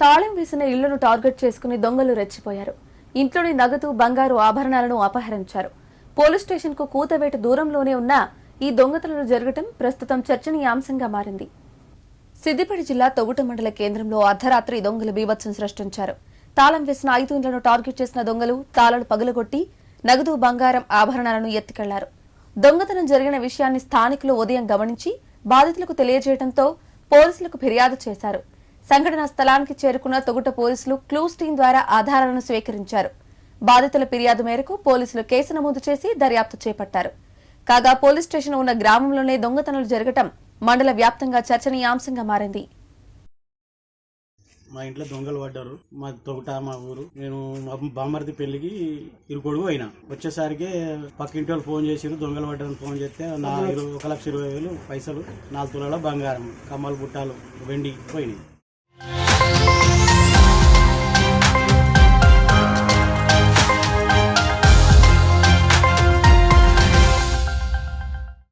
తాళం వేసిన ఇళ్ళను టార్గెట్ చేసుకుని దొంగలు రెచ్చిపోయారు. ఇంట్లోని నగదు బంగారు ఆభరణాలను అపహరించారు. పోలీస్ స్టేషన్కు కూతవేట దూరంలోనే ఉన్న ఈ దొంగతనాలు జరగటం ప్రస్తుతం చర్చనీయాంశంగా మారింది. సిద్దిపేట జిల్లా తొగుట మండల కేంద్రంలో అర్ధరాత్రి దొంగలు బీభత్సం సృష్టించారు. తాళం వేసిన ఐదు ఇండ్లను టార్గెట్ చేసిన దొంగలు తాళాలు పగులగొట్టి నగదు బంగారం ఆభరణాలను ఎత్తుకెళ్ళారు. దొంగతనం జరిగిన విషయాన్ని స్థానికులు ఉదయం గమనించి బాధితులకు తెలియజేయడంతో పోలీసులకు ఫిర్యాదు చేశారు. సంఘటనా స్థలానికి చేరుకున్న తొగుట పోలీసులు క్లూస్ టీం ద్వారా ఆధారాలను స్వీకరించారు. బాధితుల ఫిర్యాదు మేరకు పోలీసులు కేసు నమోదు చేసి దర్యాప్తు చేపట్టారు. కాగా పోలీస్ స్టేషన్ ఉన్న గ్రామంలోనే దొంగతనాలు జరగటం మండల వ్యాప్తంగా చర్చనీయాంశంగా మారింది. మా ఇంట్లో దొంగలు పడ్డారు. మా తొగట మా ఊరు. నేను బామ్మర్ది పెళ్ళికి ఇరుకొడుగు అయినా. వచ్చేసరికి పక్కింటి వాళ్ళు ఫోన్ చేసిరు దొంగలు పడ్డారని ఫోన్ చేస్తే నా ఒక లక్ష ఇరవై వేలు పైసలు నాలుగు తులాల బంగారం కమ్మలు బుట్టాలు వెండి పోయినాయి.